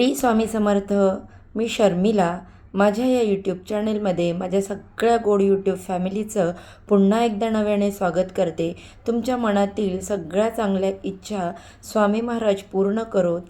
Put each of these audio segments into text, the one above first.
T Swami Samarth मी शर्मिला. माझ्या या YouTube चॅनेलमध्ये माझ्या सगळ्या गोड यूट्यूब फॅमिलीचं पुन्हा एकदा नव्याने स्वागत करते. तुमच्या मनातील सगळ्या चांगल्या इच्छा स्वामी महाराज पूर्ण करोत.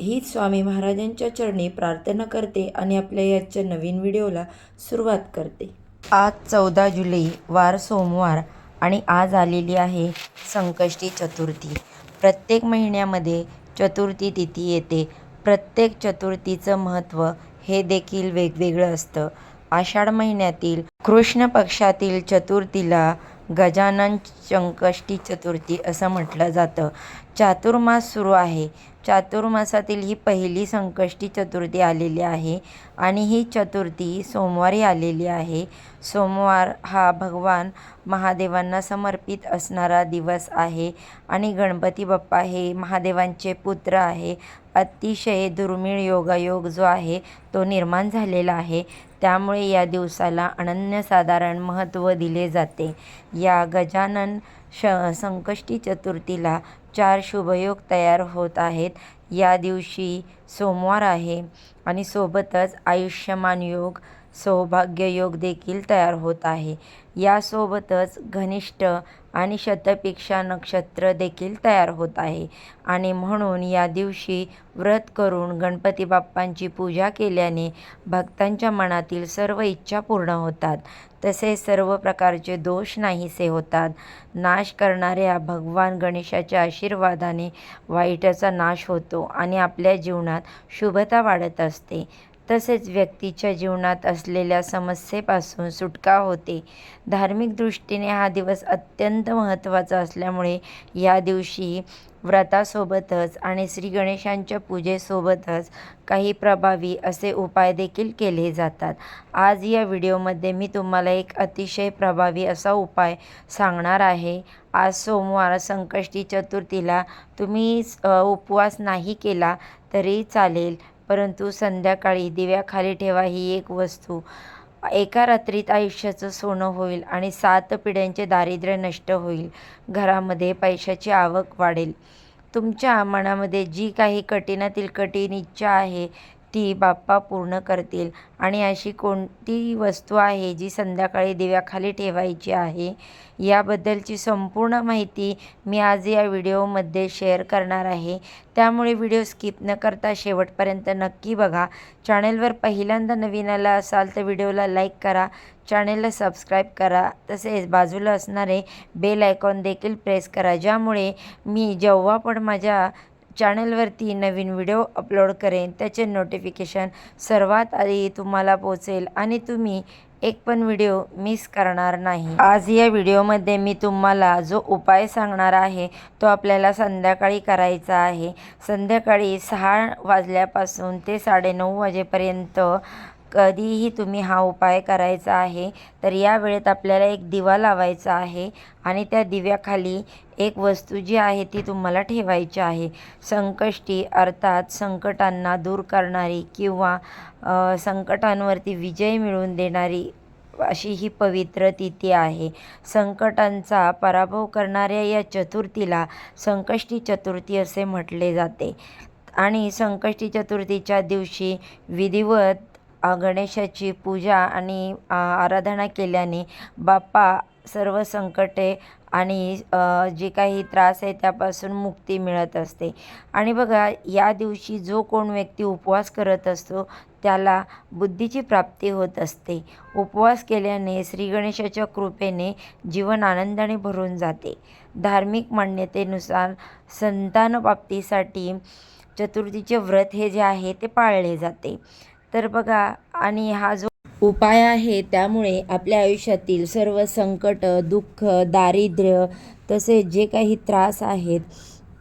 हीच स्वामी महाराजांच्या चरणी प्रार्थना करते आणि आपल्या याच्या नवीन व्हिडिओला सुरुवात करते. आज चौदा जुलै वार सोमवार आणि आज आलेली आहे संकष्टी चतुर्थी. प्रत्येक महिन्यामध्ये चतुर्थी तिथी येते. प्रत्येक चतुर्थीचं महत्त्व हे देखील वेगवेगळं असतं. आषाढ महिन्यातील कृष्ण पक्षातील चतुर्थीला गजानन संकष्टी चतुर्थी असं म्हटलं जातं. चातुर्मास सुरू आहे. चातुर्मासातील ही पहिली संकष्टी चतुर्थी आलेली आहे आणि ही चतुर्थी सोमवारी आलेली आहे. सोमवार हा भगवान महादेवांना समर्पित असणारा दिवस आहे आणि गणपती बाप्पा हे महादेवांचे पुत्र आहे. अतिशय दुर्मिळ योगायोग जो आहे तो निर्माण झालेला आहे. त्यामुळे या दिवसाला अनन्यसाधारण महत्त्व दिले जाते. या गजानन श संकष्टी चतुर्थीला चार शुभयोग तयार होत आहेत. या दिवशी सोमवार आहे आणि सोबतच आयुष्यमान योग सौभाग्ययोग देखील तयार होत आहे. यासोबतच घनिष्ठ आणि शतपेक्षा नक्षत्र देखील तयार होत आहे. आणि म्हणून या दिवशी व्रत करून गणपती बाप्पांची पूजा केल्याने भक्तांच्या मनातील सर्व इच्छा पूर्ण होतात. तसेच सर्व प्रकारचे दोष नाहीसे होतात. नाश करणाऱ्या भगवान गणेशाच्या आशीर्वादाने वाईटाचा नाश होतो आणि आपल्या जीवनात शुभता वाढत असते. तसेच व्यक्तीच्या जीवनात असलेल्या समस्येपासून सुटका होते. धार्मिक दृष्टीने हा दिवस अत्यंत महत्त्वाचा असल्यामुळे या दिवशी व्रतासोबतच आणि श्री गणेशांच्या पूजेसोबतच काही प्रभावी असे उपाय देखील केले जातात. आज या व्हिडिओमध्ये मी तुम्हाला एक अतिशय प्रभावी असा उपाय सांगणार आहे. आज सोमवार संकष्टी चतुर्थीला तुम्ही उपवास नाही केला तरी चालेल. परंतु संध्याकाळी दिव्याखाली ठेवा ही एक वस्तू. एका रात्रीत आयुष्याचं सोनं होईल आणि सात पिढ्यांचे दारिद्र्य नष्ट होईल. घरामध्ये पैशाची आवक वाढेल. तुमच्या मनामध्ये जी काही कठीणातील कठीण इच्छा आहे ती बाप्पा पूर्ण करतील. आणि अशी कोणती वस्तू आहे जी संध्याकाळी दिव्याखाली ठेवायची आहे? याबद्दलची संपूर्ण माहिती मी आज या व्हिडिओमध्ये शेअर करणार आहे. त्यामुळे व्हिडिओ स्किप न करता शेवटपर्यंत नक्की बघा. चॅनेलवर पहिल्यांदा नवीन आला असाल तर व्हिडिओला लाईक करा. चॅनेलला सबस्क्राईब करा. तसेच बाजूला असणारे बेल आयकॉन देखील प्रेस करा. ज्यामुळे मी जेव्हा पण माझ्या चॅनलवरती नवीन व्हिडिओ अपलोड करेन त्याचे नोटिफिकेशन सर्वात आधी तुम्हाला पोचेल आणि तुम्ही एक पण व्हिडिओ मिस करणार नाही. आज या व्हिडिओमध्ये मी तुम्हाला जो उपाय सांगणार आहे तो आपल्याला संध्याकाळी करायचा आहे. संध्याकाळी सहा वाजल्यापासून ते साडेनऊ वाजेपर्यंत कधीही तुम्ही हा उपाय करायचा आहे तर या वेळेत आपल्याला एक दिवा लावायचा आहे आणि त्या दिव्याखाली एक वस्तू जी आहे ती तुम्हाला ठेवायची आहे. संकष्टी अर्थात संकटांना दूर करणारी किंवा संकटांवरती विजय मिळवून देणारी अशी ही पवित्र तिथी आहे. संकटांचा पराभव करणाऱ्या या चतुर्थीला संकष्टी चतुर्थी असे म्हटले जाते. आणि संकष्टी चतुर्थीच्या दिवशी विधिवत गणेशाची पूजा आणि आराधना केल्याने बाप्पा सर्व संकटे आणि जे काही त्रास आहे त्यापासून मुक्ती मिळत असते. आणि बघा या दिवशी जो कोण व्यक्ती उपवास करत असतो त्याला बुद्धीची प्राप्ती होत असते. उपवास केल्याने श्री गणेशाच्या कृपेने जीवन आनंदाने भरून जाते. धार्मिक मान्यतेनुसार संतानप्राप्तीसाठी चतुर्थीचे व्रत हे जे आहे ते पाळले जाते. तर बघा आणि हा जो उपाय आहे त्यामुळे आपल्या आयुष्यातील सर्व संकट दुःख दारिद्र्य तसेच जे काही त्रास आहेत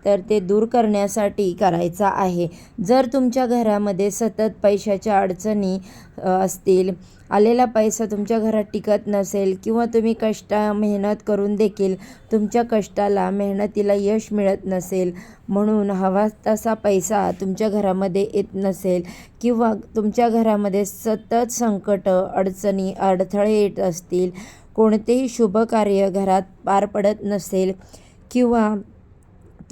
तर ते दूर करण्यासाठी करायचा आहे. जर तुमच्या घरामध्ये सतत पैशाच्या अडचणी असतील आलेला पैसा तुमच्या घरात टिकत नसेल किंवा तुम्ही कष्ट मेहनत करून देखील तुमच्या कष्टाला मेहनतीला यश मिळत नसेल म्हणून हवा तसा पैसा तुमच्या घरामध्ये येत नसेल किंवा तुमच्या घरामध्ये सतत संकट अडचणी अडथळे येत असतील कोणतेही शुभ कार्य घरात पार पडत नसेल किंवा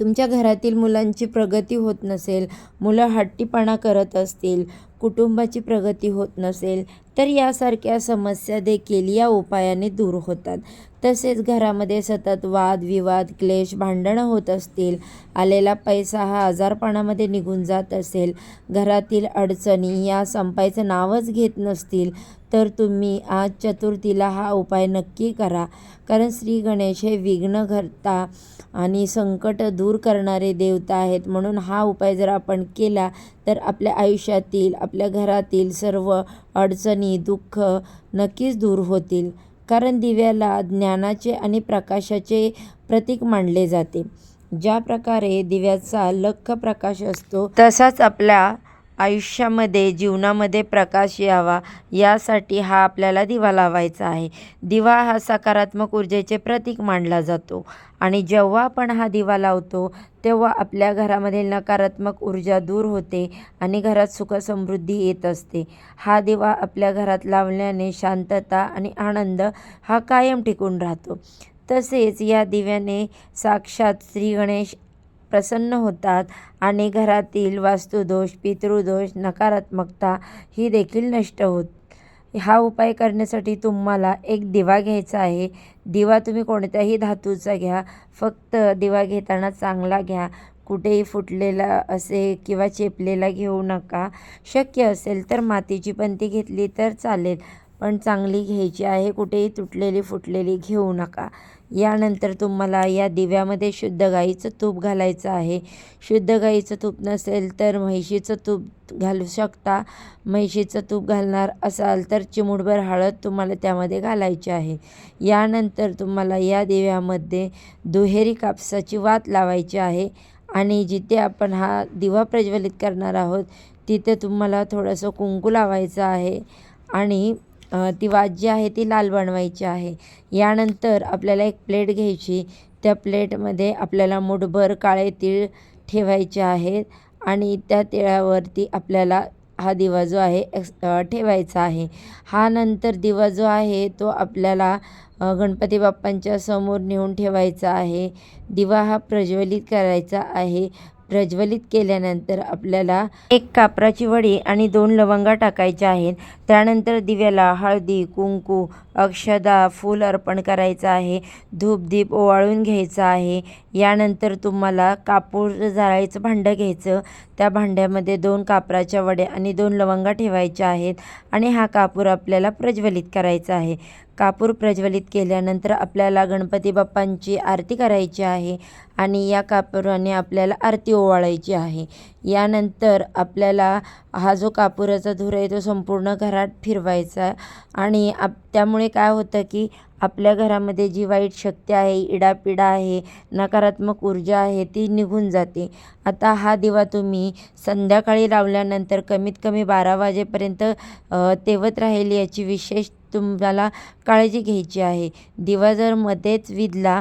तुमच्या घरातील मुलांची प्रगती होत नसेल मुलं हट्टीपणा करत असतील कुटुंबाची प्रगती होत नसेल तर यासारख्या समस्या देखील या उपायाने दूर होतात. तसेच घरामध्ये सतत वाद विवाद क्लेश भांडणं होत असतील आलेला पैसा हा आजारपणामध्ये निघून जात असेल घरातील अडचणी या संपायचं नावच घेत नसतील तर तुम्ही आज चतुर्थीला हा उपाय नक्की करा. कारण श्री गणेश हे विघ्नहर्ता आणि संकट दूर करणारे देवता आहेत. म्हणून हा उपाय जर आपण केला तर आपल्या आयुष्यातील आपल्या घरातील सर्व अडचणी दुःख नक्कीच दूर होतील. कारण दिव्याला ज्ञानाचे आणि प्रकाशाचे प्रतीक मानले जाते. ज्या प्रकारे दिव्याचा लख्ख प्रकाश असतो तसाच आपल्या आयुष्यामध्ये जीवनामध्ये प्रकाश यावा यासाठी हा आपल्याला दिवा लावायचा आहे. दिवा हा सकारात्मक ऊर्जेचे प्रतीक मानला जातो आणि जेव्हा आपण हा दिवा लावतो तेव्हा आपल्या घरामधील नकारात्मक ऊर्जा दूर होते आणि घरात सुखसमृद्धी येत असते. हा दिवा आपल्या घरात लावल्याने शांतता आणि आनंद हा कायम टिकून राहतो. तसेच या दिव्याने साक्षात श्री गणेश प्रसन्न होतात आणि घरातील वास्तुदोष पितृदोष नकारात्मकता ही देखील नष्ट होत. हा उपाय करण्यासाठी तुम्हाला एक दिवा घ्यायचा आहे. दिवा तुम्ही कोणत्याही धातूचा घ्या. फक्त दिवा घेताना चांगला घ्या. कुठेही फुटलेला असे किंवा चेपलेला घेऊ नका. शक्य असेल तर मातीची पंती घेतली तर चालेल. पण चांगली घ्यायची आहे कुठेही तुटलेली फुटलेली घेऊ नका. यानंतर तुम्हाला या दिव्यामध्ये शुद्ध गाईचं तूप घालायचं आहे. शुद्ध गाईचं तूप नसेल तर म्हैशीचं तूप घालू शकता. म्हैशीचं तूप घालणार असाल तर चिमूटभर हळद तुम्हाला त्यामध्ये घालायची आहे. यानंतर तुम्हाला या दिव्यामध्ये दुहेरी कापसाची वात लावायची आहे आणि जिथे आपण हा दिवा प्रज्वलित करणार आहोत तिथे तुम्हाला थोडंसं कुंकू लावायचं आहे आणि ती वात जी आहे ती लाल बनवायची आहे. यानंतर आपल्याला एक प्लेट घ्यायची. त्या प्लेटमध्ये आपल्याला मुठभर काळे तीळ ठेवायचे आहेत आणि त्या तिळावरती आपल्याला हा दिवा जो आहे एक्स ठेवायचा आहे. हा नंतर दिवा जो आहे तो आपल्याला गणपती बाप्पांच्या समोर नेऊन ठेवायचा आहे. दिवा हा प्रज्वलित करायचा आहे. प्रज्वलित केल्यानंतर आपल्याला एक कापराची वडी आणि दोन लवंगा टाकायच्या आहेत. त्यानंतर दिव्याला हळदी कुंकू अक्षदा फूल अर्पण करायचं आहे. धूपदीप ओवाळून घ्यायचं आहे. यानंतर तुम्हाला कापूर जाळायचं भांडं घ्यायचं. त्या भांड्यामध्ये दोन कापराच्या वड्या आणि दोन लवंगा ठेवायच्या आहेत आणि हा कापूर आपल्याला प्रज्वलित करायचा आहे. कापूर प्रज्वलित केल्यानंतर आपल्याला गणपती बाप्पांची आरती करायची आहे आणि या कापुराने आपल्याला आरती ओवाळायची आहे. यानंतर आपल्याला हा जो कापुराचा धूर आहे तो संपूर्ण घरात फिरवायचा आणि आप त्यामुळे काय होतं की आपल्या घरामध्ये जी वाईट शक्ती आहे इडापिडा आहे नकारात्मक ऊर्जा आहे ती निघून जाते. आता हा दिवा तुम्ही संध्याकाळी लावल्यानंतर कमीत कमी बारा वाजेपर्यंत तेवत राहील याची विशेष तुम्हाला काळजी घ्यायची आहे. दिवा जर मध्येच विधला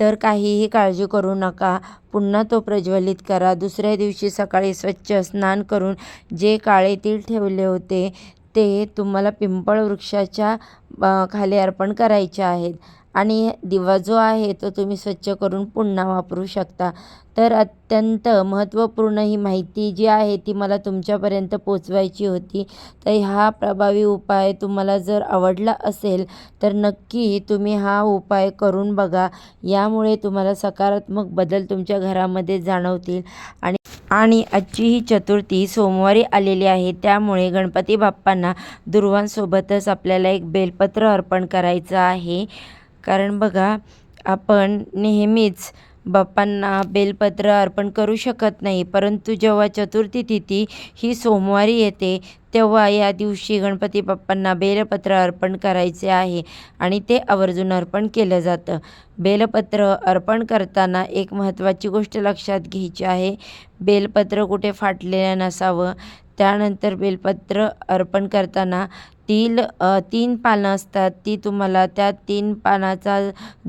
तर काहीही काळजी करू नका. पुन्हा तो प्रज्वलित करा. दुसऱ्या दिवशी सकाळी स्वच्छ स्नान करून जे काळे तीळ ठेवले होते ते तुम्हाला पिंपळ वृक्षाच्या खाली अर्पण करायचे आहेत. आणि दिवा जो आहे तो तुम्ही स्वच्छ करून पुन्हा वापरू शकता. तर अत्यंत महत्त्वपूर्ण ही माहिती जी आहे ती मला तुमच्यापर्यंत पोचवायची होती. तर हा प्रभावी उपाय तुम्हाला जर आवडला असेल तर नक्की तुम्ही हा उपाय करून बघा. यामुळे तुम्हाला सकारात्मक बदल तुमच्या घरामध्ये जाणवतील. आणि आणि आजची ही चतुर्थी सोमवारी आलेली आहे. त्यामुळे गणपती बाप्पांना दुर्वांसोबतच आपल्याला एक बेलपत्र अर्पण करायचं आहे. कारण बघा आपण नेहमीच बाप्पांना बेलपत्र अर्पण करू शकत नाही. परंतु जेव्हा चतुर्थी तिथी ही सोमवारी येते तेव्हा या दिवशी गणपती बाप्पांना बेलपत्र अर्पण करायचे आहे आणि ते आवर्जून अर्पण केलं जातं. बेलपत्र अर्पण करताना एक महत्त्वाची गोष्ट लक्षात घ्यायची आहे. बेलपत्र कुठे फाटलेलं नसावं त्यानंतर बेलपत्र अर्पण करताना तील तीन पानं असतात. ती तुम्हाला त्या तीन पानाचा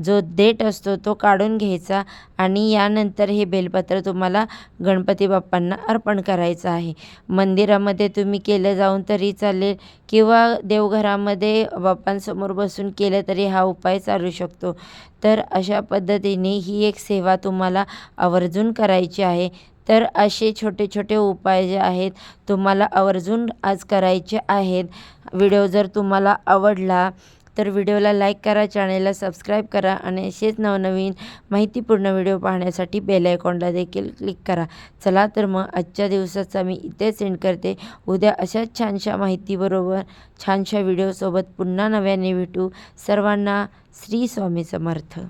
जो देठ असतो तो काढून घ्यायचा आणि यानंतर हे बेलपत्र तुम्हाला गणपती बाप्पांना अर्पण करायचं आहे. मंदिरामध्ये तुम्ही केलं जाऊन तरी चालेल किंवा देवघरामध्ये बाप्पांसमोर बसून केलं तरी हा उपाय चालू शकतो. तर अशा पद्धतीने ही एक सेवा तुम्हाला आवर्जून करायची आहे. तर असे छोटे छोटे उपाय जे आहेत तुम्हाला आवर्जून आज करायचे आहेत. व्हिडिओ जर तुम्हाला आवडला तर व्हिडिओला लाईक करा चॅनेलला सबस्क्राईब करा आणि असेच नवनवीन माहितीपूर्ण व्हिडिओ पाहण्यासाठी बेल आयकॉनला देखील क्लिक करा. चला तर मग आजच्या दिवसाचा मी इथेच एंड करते. उद्या अशाच छानशा माहितीबरोबर छानशा व्हिडिओसोबत पुन्हा नव्याने भेटू. सर्वांना श्री स्वामी समर्थ.